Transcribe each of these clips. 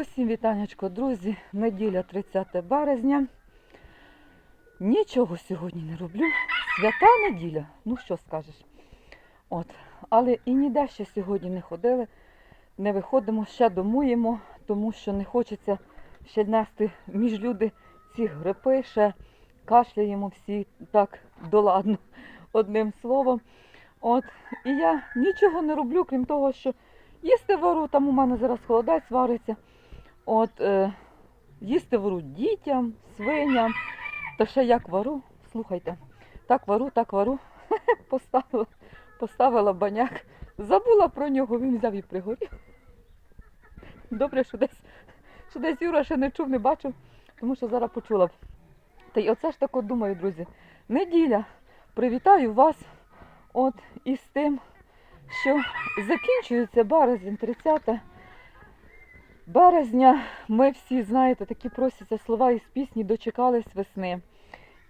Усім вітанечко, друзі. Неділя 30 березня. Нічого сьогодні не роблю. Свята неділя. Ну що скажеш? От. Але і ніде ще сьогодні не ходили. Не виходимо, ще домуємо, тому що не хочеться ще нести між люди ці грипи, ще кашляємо всі так доладно, одним словом. От. І я нічого не роблю, крім того, що їсти вару, там у мене зараз холодець вариться. От, е, їсти вару дітям, свиням. Та ще як вару, слухайте, так вару, так вару. Поставила, поставила баняк. Забула про нього, він взяв і пригорів. Добре, що десь, що десь Юра ще не чув, не бачив, тому що зараз почула б. Та й оце ж тако думаю, друзі. Неділя. Привітаю вас от із тим, що закінчується березень 30 березня. Ми всі, знаєте, такі просяться слова із пісні дочекались весни.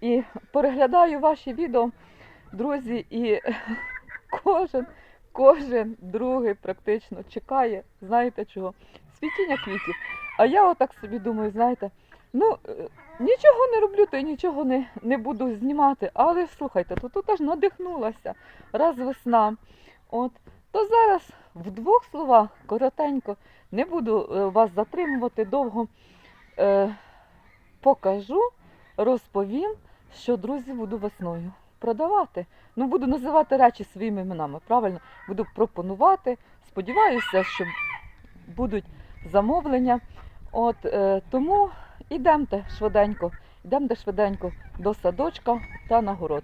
І переглядаю ваші відео, друзі, і кожен, кожен другий практично чекає, знаєте чого? Світіння квітів. А я отак собі думаю, знаєте, ну е, нічого не роблю, то й нічого не, не буду знімати. Але слухайте, то тут аж надихнулася. Раз весна. От, то зараз в двох словах коротенько не буду е, вас затримувати довго. Е, покажу, розповім, що друзі буду весною продавати. Ну, буду називати речі своїми іменами, правильно? Буду пропонувати. Сподіваюся, що будуть замовлення. От е, тому ідемте швиденько, ідемте швиденько до садочка та на город.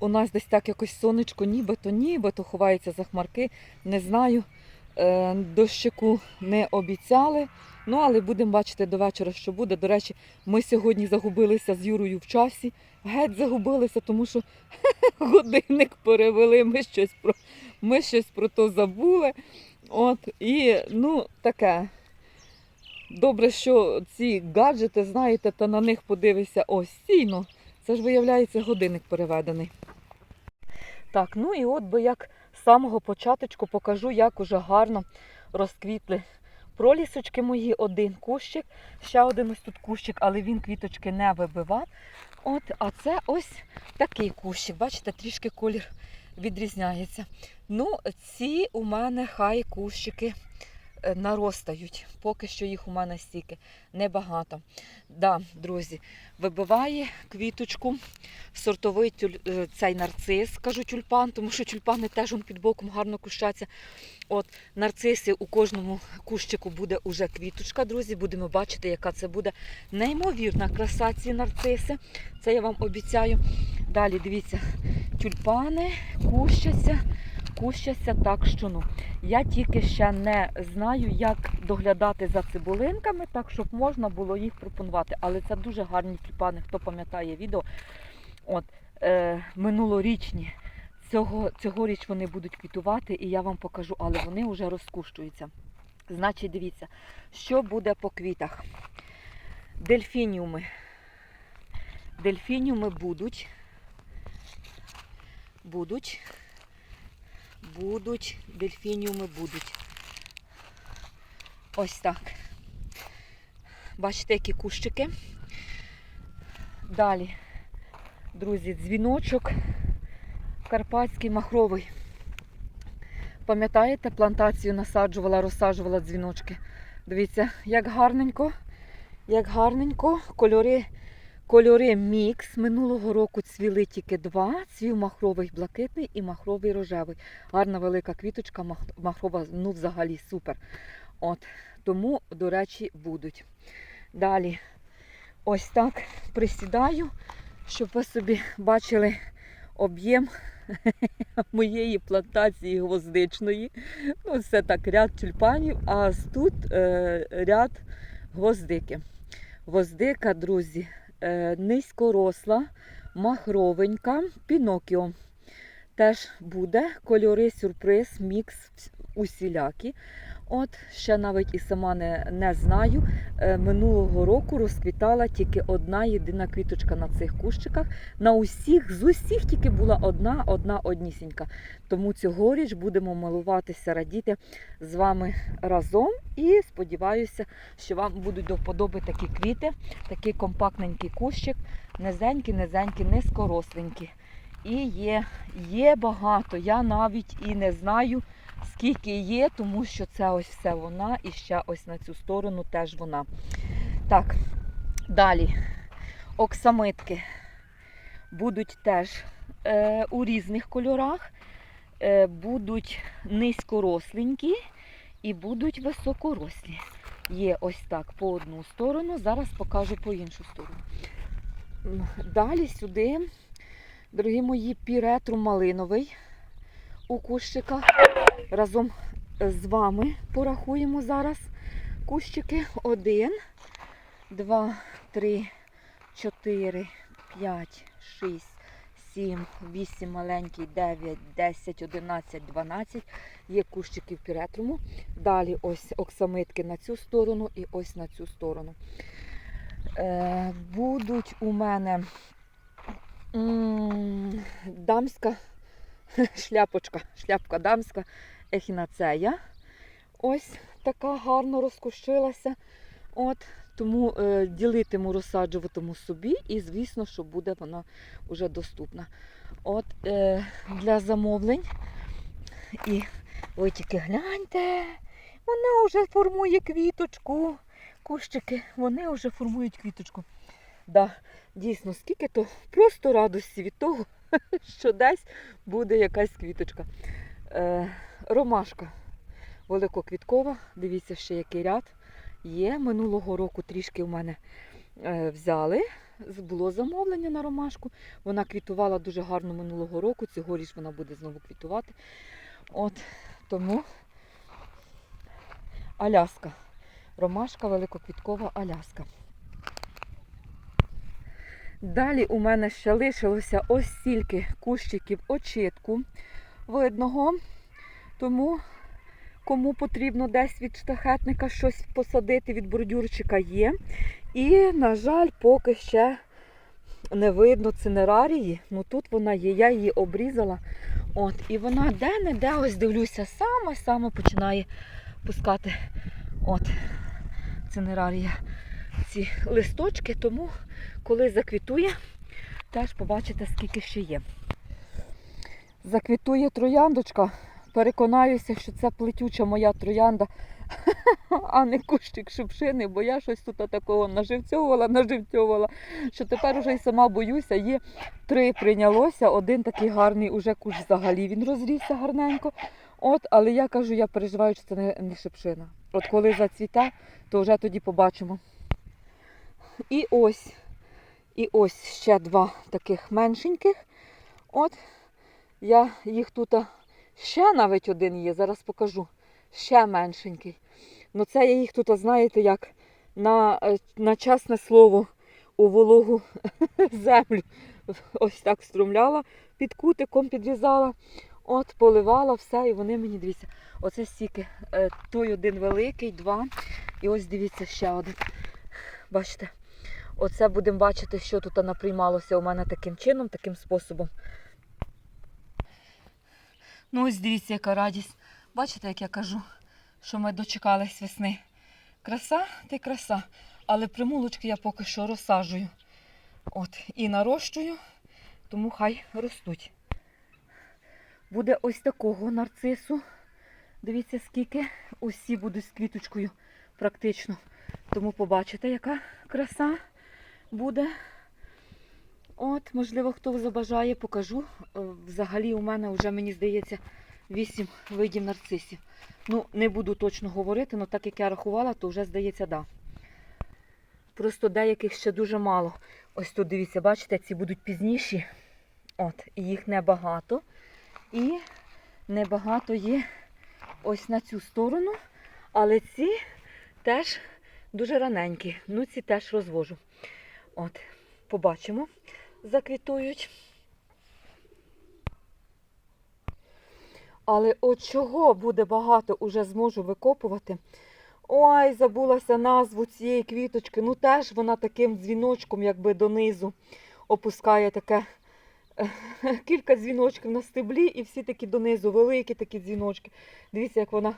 У нас десь так якось сонечко, нібито, нібито ховається за хмарки. Не знаю. Е, дощику не обіцяли. Ну, але будемо бачити до вечора, що буде. До речі, ми сьогодні загубилися з Юрою в часі. Геть загубилися, тому що годинник перевели, ми щось про, ми щось про то забули. От, і ну, таке. Добре, що ці гаджети, знаєте, та на них подивишся ось стійно. Це ж виявляється годинник переведений. Так, ну і от би як з самого початочку покажу, як уже гарно розквітли пролісочки мої, один кущик, ще один ось тут кущик, але він квіточки не вибивав. От, а це ось такий кущик. Бачите, трішки колір відрізняється. Ну, ці у мене хай кущики наростають. Поки що їх у мене стільки небагато. Да, друзі, вибиває квіточку сортовий тюль, е, цей нарцис, кажу тюльпан, тому що тюльпани теж он під боком гарно кущаться. От нарциси у кожному кущику буде уже квіточка, друзі. Будемо бачити, яка це буде неймовірна краса ці нарциси. Це я вам обіцяю. Далі дивіться, тюльпани кущаться, кущаться так, що ну. Я тільки ще не знаю, як доглядати за цибулинками, так щоб можна було їх пропонувати. Але це дуже гарні тюльпани, хто пам'ятає відео. От, е, минулорічні. Цього, цьогоріч вони будуть квітувати, і я вам покажу, але вони вже розкущуються. Значить, дивіться, що буде по квітах. Дельфініуми. Дельфініуми будуть. Будуть. Будуть. Дельфініуми будуть. Ось так. Бачите, які кущики. Далі, друзі, дзвіночок карпатський махровий. Пам'ятаєте, плантацію насаджувала, розсаджувала дзвіночки. Дивіться, як гарненько, як гарненько, кольори, кольори мікс. Минулого року цвіли тільки два. Цвів махровий блакитний і махровий рожевий. Гарна велика квіточка, махрова, ну взагалі супер. От, тому, до речі, будуть. Далі, ось так присідаю, щоб ви собі бачили об'єм моєї плантації гвоздичної. Ну, це так, ряд тюльпанів, а тут е, ряд гвоздики. Гвоздика, друзі, низькоросла, махровенька, пінокіо. Теж буде кольори, сюрприз, мікс усілякі. От, ще навіть і сама не, не знаю. Е, Минулого року розквітала тільки одна єдина квіточка на цих кущиках. На усіх, з усіх тільки була одна, одна однісінька. Тому цьогоріч будемо милуватися, радіти з вами разом. І сподіваюся, що вам будуть до вподоби такі квіти, такий компактненький кущик, низенький, низенький, низькоросленький. І є, є багато. Я навіть і не знаю, скільки є, тому що це ось все вона, і ще ось на цю сторону теж вона. Так, далі. Оксамитки будуть теж е, у різних кольорах, е, будуть низькоросленькі і будуть високорослі. Є ось так по одну сторону, зараз покажу по іншу сторону. Далі сюди, дорогі мої, піретру малиновий у кущиках. Разом з вами порахуємо зараз кущики. Один, два, три, чотири, п'ять, шість, сім, вісім маленький, дев'ять, десять, одинадцять, дванадцять. Є кущики в піретруму. Далі ось оксамитки на цю сторону і ось на цю сторону. Е, будуть у мене дамська шляпочка, шляпка дамська ехінацея. Ось така гарно розкушилася. От, тому е, ділитиму, розсаджуватиму собі, і звісно, що буде вона вже доступна. От е, для замовлень. І ви тільки гляньте, вона вже формує квіточку. Кущики, вони вже формують квіточку. Да, дійсно, скільки то просто радості від того, що десь буде якась квіточка. Е, ромашка великоквіткова. Дивіться, ще який ряд є. Минулого року трішки в мене е, взяли. Було замовлення на ромашку. Вона квітувала дуже гарно минулого року. Цьогоріч вона буде знову квітувати. От тому Аляска. Ромашка великоквіткова Аляска. Далі у мене ще лишилося ось стільки кущиків очитку видного. Тому кому потрібно десь від штахетника щось посадити від бордюрчика є. І, на жаль, поки ще не видно цинерарії. Ну тут вона є, я її обрізала. От, і вона де-не-де, ось дивлюся, саме-саме починає пускати от, цинерарія ці листочки. Тому, коли заквітує, теж побачите, скільки ще є. Заквітує трояндочка. Переконаюся, що це плетюча моя троянда, а не кущик шипшини, бо я щось тут такого наживцьовувала, наживцьовувала, що тепер уже й сама боюся. Є три прийнялося, один такий гарний уже кущ взагалі він розрісся гарненько. От, але я кажу, я переживаю, що це не, не шипшина. От коли зацвіте, то вже тоді побачимо. І ось, і ось ще два таких меншеньких. От, я їх тут ще навіть один є, зараз покажу. Ще меншенький. Ну це я їх тут, знаєте, як на, е, на чесне слово у вологу землю. Ось так струмляла, під кутиком підрізала, от, поливала все, і вони мені дивіться. Оце стільки. Е, Той один великий, два. І ось дивіться ще один. Бачите? Оце будемо бачити, що тут наприймалося у мене таким чином, таким способом. Ну ось дивіться, яка радість. Бачите, як я кажу, що ми дочекались весни. Краса та краса. Але примулочки я поки що розсаджую. От, і нарощую, тому хай ростуть. Буде ось такого нарцису. Дивіться, скільки. Усі будуть з квіточкою практично. Тому побачите, яка краса буде. От, можливо, хто забажає, покажу. Е, Взагалі у мене вже, мені здається, 8 видів нарцисів. Ну, не буду точно говорити, але так як я рахувала, то вже здається, да. Просто деяких ще дуже мало. Ось тут дивіться, бачите, ці будуть пізніші. От, і їх небагато. І небагато є ось на цю сторону. Але ці теж дуже раненькі. Ну, ці теж розвожу. От, побачимо, заквітують. Але от чого буде багато, уже зможу викопувати. Ой, забулася назву цієї квіточки. Ну теж вона таким дзвіночком, якби донизу опускає таке е, кілька дзвіночків на стеблі, і всі такі донизу, великі такі дзвіночки. Дивіться, як вона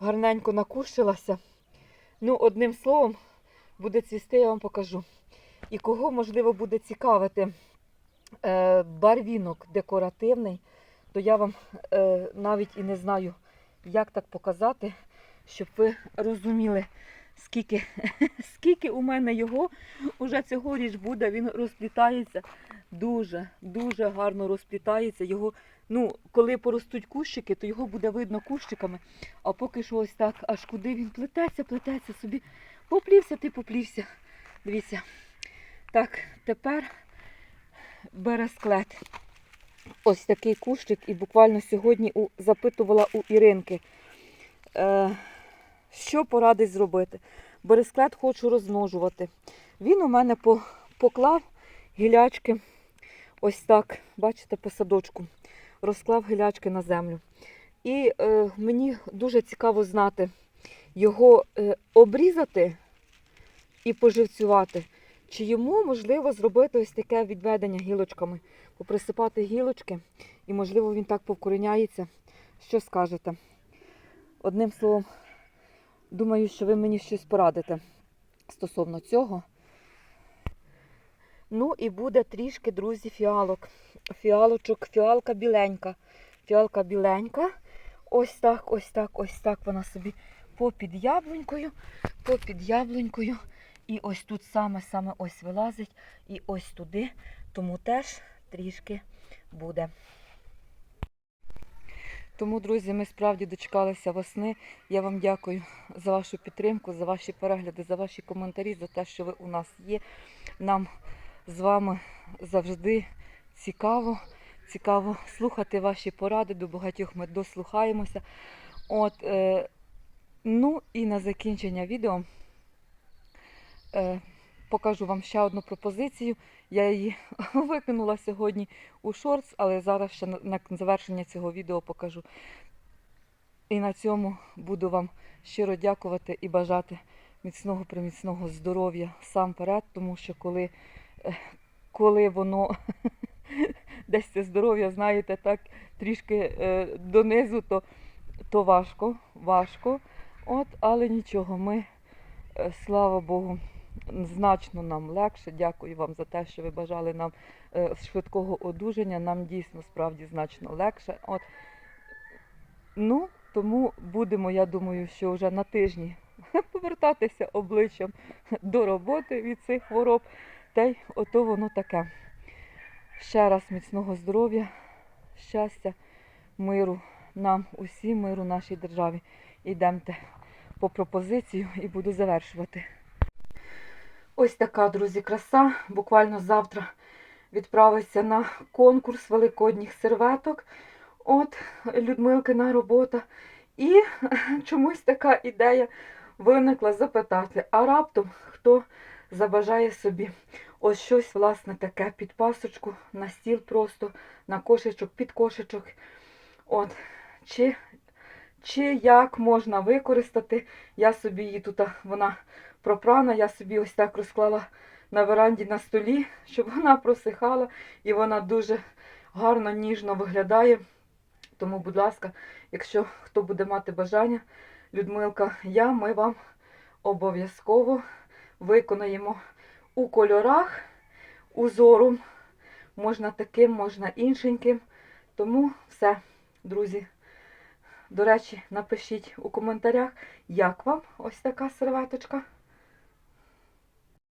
гарненько накущилася. Ну, одним словом, буде цвісти, я вам покажу. І кого, можливо, буде цікавити е, барвінок декоративний, то я вам е, навіть і не знаю, як так показати, щоб ви розуміли, скільки, скільки у мене його уже цьогоріч буде. Він розплітається дуже, дуже гарно розплітається. Його, ну, коли поростуть кущики, то його буде видно кущиками. А поки що ось так, аж куди він плететься, плететься собі. Поплівся, ти поплівся. Дивіться. Так, тепер бересклет. Ось такий кущик, і буквально сьогодні у, запитувала у Іринки, е, що порадить зробити. Бересклет хочу розмножувати. Він у мене по, поклав гілячки, ось так, бачите, по садочку, розклав гілячки на землю. І е, мені дуже цікаво знати, його е, обрізати і поживцювати, чи йому можливо зробити ось таке відведення гілочками, поприсипати гілочки, і, можливо, він так повкореняється. Що скажете? Одним словом, думаю, що ви мені щось порадите стосовно цього. Ну і буде трішки, друзі, фіалок. Фіалочок, фіалка біленька. Фіалка біленька. Ось так, ось так, ось так вона собі попід яблунькою, попід яблунькою. І ось тут саме-саме ось вилазить, і ось туди, тому теж трішки буде. Тому, друзі, ми справді дочекалися весни. Я вам дякую за вашу підтримку, за ваші перегляди, за ваші коментарі, за те, що ви у нас є. Нам з вами завжди цікаво. Цікаво слухати ваші поради, до багатьох ми дослухаємося. От, е, ну і на закінчення відео покажу вам ще одну пропозицію. Я її викинула сьогодні у шортс, але зараз ще на, завершення цього відео покажу. І на цьому буду вам щиро дякувати і бажати міцного приміцного здоров'я сам перед, тому що коли, е, коли воно десь це здоров'я, знаєте, так трішки е, донизу, то, то важко, важко. От, але нічого, ми, е, слава Богу, значно нам легше. Дякую вам за те, що ви бажали нам е, швидкого одужання. Нам дійсно справді значно легше. От, ну, тому будемо, я думаю, що вже на тижні повертатися обличчям до роботи від цих хвороб. Та й ото воно таке. Ще раз міцного здоров'я, щастя, миру нам усім, миру нашій державі. Йдемте по пропозицію і буду завершувати. Ось така, друзі, краса. Буквально завтра відправиться на конкурс великодніх серветок. От Людмилкина робота. І чомусь така ідея виникла запитати, а раптом хто забажає собі ось щось, власне, таке під пасочку, на стіл просто, на кошечок, під кошечок. От, чи, чи як можна використати, я собі її тут, вона пропрана, я собі ось так розклала на веранді на столі, щоб вона просихала і вона дуже гарно, ніжно виглядає. Тому, будь ласка, якщо хто буде мати бажання, Людмилка, я, ми вам обов'язково виконаємо у кольорах, узором. Можна таким, можна іншеньким. Тому все, друзі. До речі, напишіть у коментарях, як вам ось така серветочка.